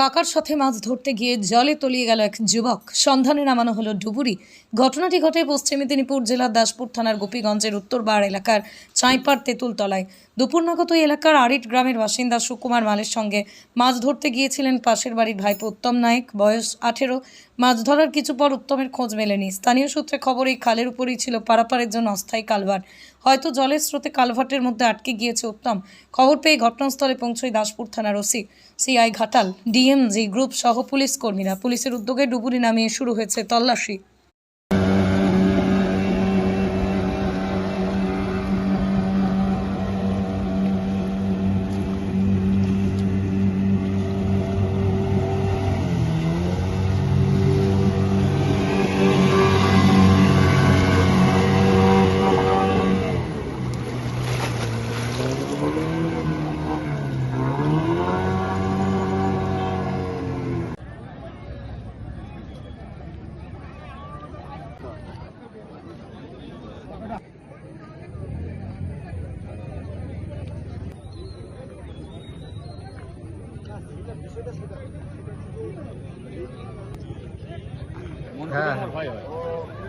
কাকার সাথে মাছ ধরতে গিয়ে জলে তলিয়ে গেল এক যুবক। সন্ধানে নামানো হলো ডুবুরি। ঘটনাটি ঘটে পশ্চিম মেদিনীপুর জেলার দাসপুর থানার গোপীগঞ্জের উত্তরবার এলাকার চাঁইপাড় তেঁতুলতলায়। দুপুর নাগত ওই এলাকার আরিট গ্রামের বাসিন্দা সুকুমার মালের সঙ্গে মাছ ধরতে গিয়েছিলেন পাশের বাড়ির ভাইপো উত্তম নায়েক। বয়স আঠেরো। মাছ ধরার কিছু পর উত্তমের খোঁজ মেলেনি। স্থানীয় সূত্রে খবর, এই খালের উপরেই ছিল পারাপারের জন্য অস্থায়ী কালভার হয়তো জলের স্রোতে কালভার্টের মধ্যে আটকে গিয়েছে উত্তম। খবর পেয়ে ঘটনাস্থলে পৌঁছয় দাসপুর থানার OC. CI Ghatal DMG group সহ পুলিশ কর্মীরা পুলিশের উদ্যোগে ডুবুরি নামিয়ে শুরু হয়েছে তল্লাশি। হ্যাঁ।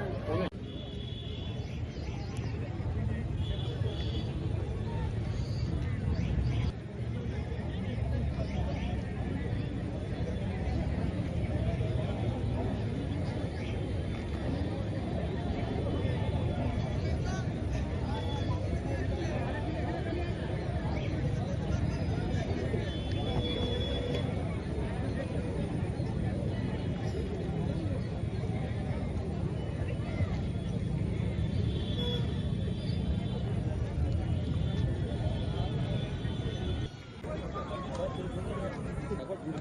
এই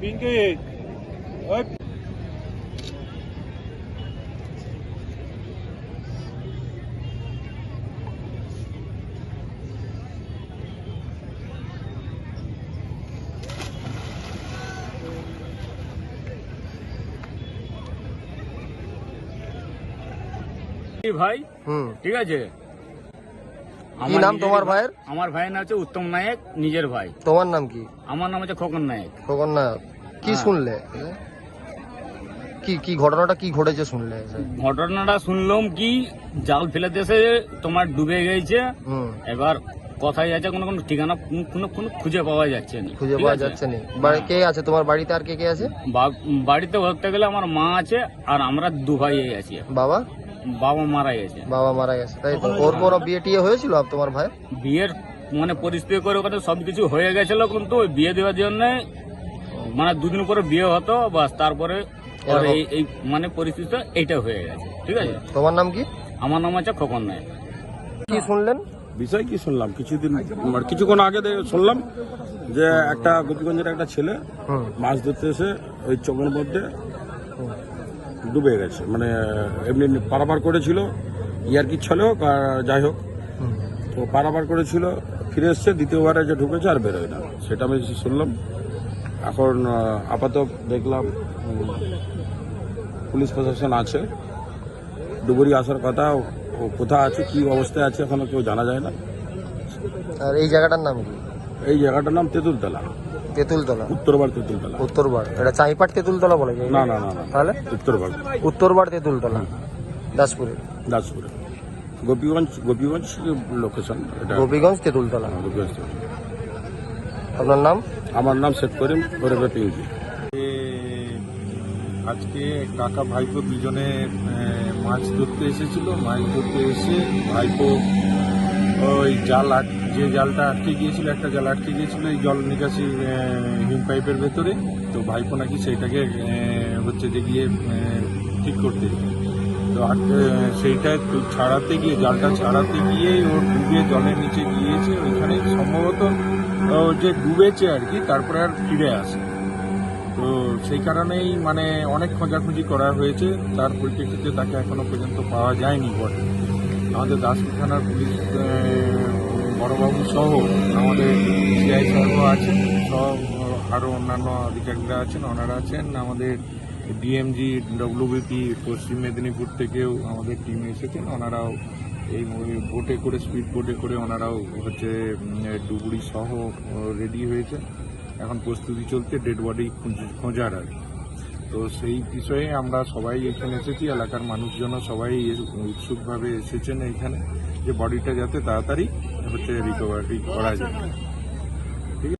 পিঙ্কি ওই। এই ভাই হুম। ঠিক আছে? কি নাম তোমার ভাইয়ের? আমার ভাইয়ের নাম হচ্ছে উত্তম নায়ক নিজের ভাই। তোমার নাম কি? আমার নাম হচ্ছে খোকন নায়ক। খোকন না কি হ্যাঁ। শুনলে? কি কি ঘটনাটা কি ঘটেছে শুনলে? ঘটনাটা শুনলাম কি জাল ফেলে দেশে তোমার ডুবে গেছে। এবার কথাই আছে কোনো কোনো ঠিকানা কোনো- কোনো খুঁজে পাওয়া যাচ্ছে না। খুঁজে পাওয়া যাচ্ছে না। বাড়ি কে আছে? তোমার বাড়িতে আর কে কে আছে? বাড়িতে ধরতে গেলে আমার মা আছে আর আমরা দু ভাই আছি। বাবা? বাবা মারা গেছে। বাবা মারা গেছে তাই তো? ওর পর বিয়ে টিয়ে হয়েছিল আপ তোমার ভাই বিয়ের মানে পরিস্থিতি করে ওখানে সবকিছু হয়ে গেছিল কিন্তু ওই বিয়ে দেওয়ার জন্য মানে দুদিন পরে বিয়ে হতো বাস তারপরে এই এই মানে পরিস্থিতিটা এইটা হয়ে গেছে ঠিক আছে? তোমার নাম কি? আমার নাম আছে খোকন নায়ক। কি শুনলেন? বিষয় কি শুনলাম? কিছুদিন মানে কিছুক্ষণ আগে শুনলাম যে একটা গোপীগঞ্জের একটা ছেলে মাছ ধরতে এসে ওই চোখের মধ্যে ডুবে গেছে। মানে এমনি পারাপার করেছিল ইয়ার কি ছিল হোক আর যাই হোক। তো পারাপার করেছিল ফিরে এসছে দ্বিতীয়বারে যে ঢুকেছে আর বেরোয় না। সেটা আমি শুনলাম। এখন আপাতত দেখলাম পুলিশ প্রশাসন আছে। ডুবুরি আসার কথা ও কোথায় আছে কি অবস্থায় আছে এখনও কেউ জানা যায় না। আর এই জায়গাটার নাম কি? এই জায়গাটার নাম তেঁতুলতলা। তেঁতুলতলা। উত্তরবার তেঁতুলতলা। উত্তরবার। এটা চাঁইপাট তেঁতুলতলা বলে যায় না না না না তাহলে? উত্তরবার। উত্তরবার তেঁতুলতলা দাসপুরে। দাসপুরে। গোপীগঞ্জ গোপীগঞ্জ লোকেশন এটা গোপীগঞ্জ তেঁতুলতলা। হ্যাঁ, গোপীগঞ্জ আপনার নাম? আমার নাম শেখ করিম ওরফে পিঙ্কি এ, আজকে কাকা ভাইপো দুজনে এ, মাছ ধরতে এসেছিল। মাছ ধরতে এসে ভাইপো ওই জাল আট- যে জালটা আটকে গিয়েছিল, একটা জাল আটকে গিয়েছিল এই জল নিকাশি হিম পাইপের ভেতরে। তো ভাইপো নাকি সেইটাকে হচ্ছে যে গিয়ে ঠিক করতে তো সেইটা ছাড়াতে গিয়ে, জালটা ছাড়াতে গিয়ে ও ডুবে জলের নিচে গিয়েছে। ওইখানে সম্ভবত যে ডুবেছে আর কি, তারপরে আর ফিরে আসে তো সেই কারণেই মানে অনেক খোঁজাখুঁজি করা হয়েছে। তার পরিপ্রেক্ষিতে তাকে এখনও পর্যন্ত পাওয়া যায়নি বটে। আমাদের দাসপুর থানার পুলিশ বড়বাবু সহ আমাদের সিআই সাহেব আছেন সব আরও অন্যান্য আধিকারিকরা আছেন, ওনারা আছেন, আমাদের ডিএমজি ডব্লিউবিপি পশ্চিম মেদিনীপুর থেকেও আমাদের টিম এসেছেন, ওনারাও এই বোটে করে স্পিড বোটে করে ওনারাও হচ্ছে ডুবুরি সহ রেডি হয়েছে এখন প্রস্তুতি চলছে ডেড বডি খোঁজার আর। তো সেই বিষয়ে আমরা সবাই এখানে এসেছি, এলাকার মানুষজনও সবাই উৎসুকভাবে এসেছেন এখানে, যে বডিটা যাতে তাড়াতাড়ি হচ্ছে রিকভারি করা যায়।